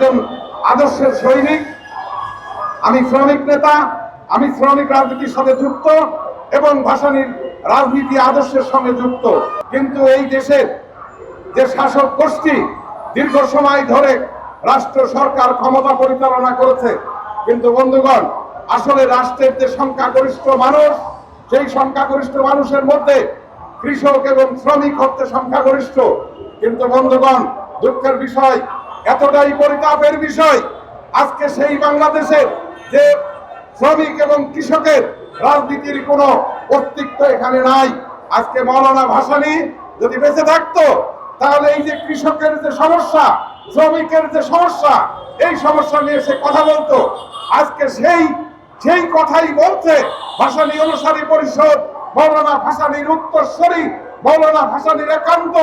একজন আদর্শের সৈনিক, আমি শ্রমিক নেতা, আমি শ্রমিক রাজনীতির সাথে যুক্ত এবং ভাসানির রাজনীতি আদর্শের সঙ্গে যুক্ত। কিন্তু এই দেশের যে শাসক গোষ্ঠী দীর্ঘ সময় ধরে রাষ্ট্র সরকার ক্ষমতা পরিচালনা করেছে, কিন্তু বন্ধুগণ, আসলে রাষ্ট্রের যে সংখ্যাগরিষ্ঠ মানুষ, সেই সংখ্যাগরিষ্ঠ মানুষের মধ্যে কৃষক এবং শ্রমিক হচ্ছে সংখ্যাগরিষ্ঠ। কিন্তু বন্ধুগণ, দুঃখের বিষয় এতটাই পরিতাপের বিষয় আজকে সেই বাংলাদেশের যে শ্রমিক এবং কৃষকের রাজনীতির কোনো অস্তিত্ব এখানে নাই। আজকে মৌলানা ভাসানী যদি বেঁচে থাকতো, তাহলে এই যে কৃষকের যে সমস্যা, শ্রমিকের যে সমস্যা, এই সমস্যা নিয়ে সে কথা বলতো। আজকে সেই সেই কথাই বলছে ভাসানী অনুসারী পরিষদ মৌলানা ভাসানীর উত্তরস্বরী মৌলানা ভাসানীর একান্ত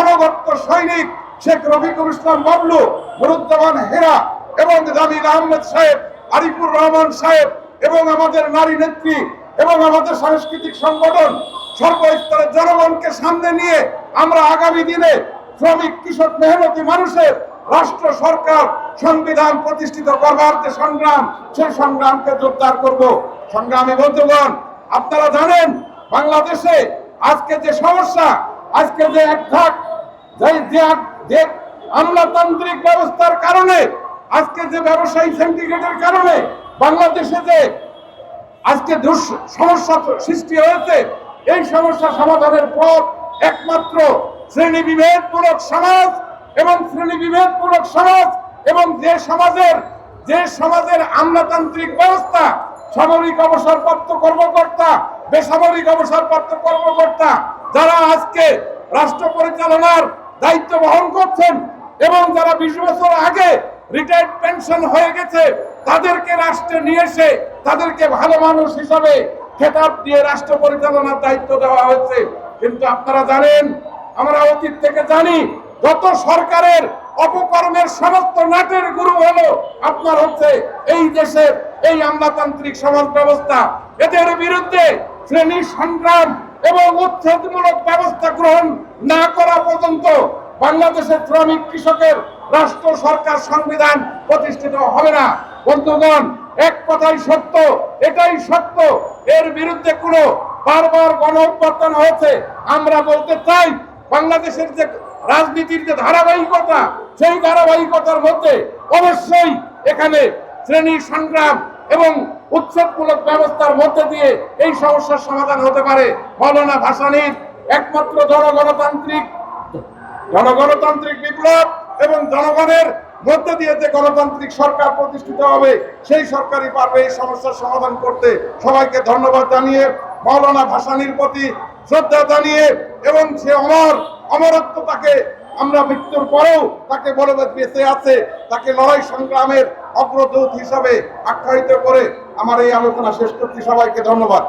অনগত্য সৈনিক শেখ রফিকুল ইসলাম বাবলু মুরুজ্জামান হেরা এবং জামিল আহমেদ সাহেব, আরিফুর রহমান সাহেব এবং আমাদের নারী নেত্রী এবং আমাদের সাংস্কৃতিক সংগঠন সর্বস্তরের জনগণকে সামনে নিয়ে আমরা আগামী দিনে শ্রমিক, কৃষক, মেহনতি মানুষের রাষ্ট্র সরকার সংবিধান প্রতিষ্ঠিত করবার যে সংগ্রাম, সেই সংগ্রামকে জোরদার করব। সংগ্রামী বন্ধুগণ, আপনারা জানেন, বাংলাদেশে আজকে যে সমস্যা, আজকে যে এক ধাক যে আমলাতান্ত্রিক ব্যবস্থার কারণে, আজকে যে ব্যবসায়ী সিন্ডিকেটের কারণে বাংলাদেশে যে আজকে সমস্যা সৃষ্টি হয়েছে, এই সমস্যা সমাধানের পথ একমাত্র শ্রেণি বিভেদমূলক সমাজ এবং শ্রেণি বিভেদমূলক সমাজ এবং যে সমাজের যে সমাজের আমলাতান্ত্রিক ব্যবস্থা সামরিক অবসরপ্রাপ্ত কর্মকর্তা, বেসামরিক অবসরপ্রাপ্ত কর্মকর্তা, যারা আজকে রাষ্ট্র পরিচালনার দায়িত্ব বহন করছেন এবং যারা বিশ বছর আগে রিটায়ার্ড পেনশন হয়ে গেছে, তাদেরকে রাষ্ট্রে নিয়ে এসে তাদেরকে ভালো মানুষ হিসাবে খেতাব দিয়ে রাষ্ট্র পরিচালনার দায়িত্ব দেওয়া হয়েছে। কিন্তু আপনারা জানেন, আমরা অতীত থেকে জানি, যত সরকারের অপকর্মের সমস্ত নাটের গুরু হলো আপনার হচ্ছে এই দেশের এই আমলাতান্ত্রিক সমাজ ব্যবস্থা। এদের বিরুদ্ধে শ্রেণি সংগ্রাম এবং উচ্ছেদমূলক ব্যবস্থা গ্রহণ না করা পর্যন্ত বাংলাদেশের শ্রমিক কৃষকের রাষ্ট্র সরকার সংবিধান প্রতিষ্ঠিত হবে না। বন্ধুগণ, এক কথাই সত্য, এটাই সত্য, এর বিরুদ্ধে কোনো বারবার গণ অভ্যর্থন হয়েছে। আমরা বলতে চাই, বাংলাদেশের যে রাজনীতির যে ধারাবাহিকতা সেই ধারাবাহিকতার মধ্যে অবশ্যই এখানে শ্রেণি সংগ্রাম এবং উৎসবমূলক ব্যবস্থার মধ্যে দিয়ে এই সমস্যার সমাধান হতে পারে। মৌলানা ভাসানির একমাত্র জনগণতান্ত্রিক জনগণতান্ত্রিক বিপ্লব এবং জনগণের মধ্যে দিয়ে যে গণতান্ত্রিক সরকার প্রতিষ্ঠিত হবে, সেই সরকারই পারবে এই সমস্যার সমাধান করতে। সবাইকে ধন্যবাদ জানিয়ে মৌলানা ভাসানির প্রতি শ্রদ্ধা জানিয়ে এবং সে অমর অমরত্ব তাকে আমরা মৃত্যুর পরেও তাকে বলে বেঁচে আছে। তাকে লড়াই সংগ্রামের অগ্রদূত হিসাবে আখ্যায়িত করে আমার এই আলোচনা শেষ করছি। সবাইকে ধন্যবাদ।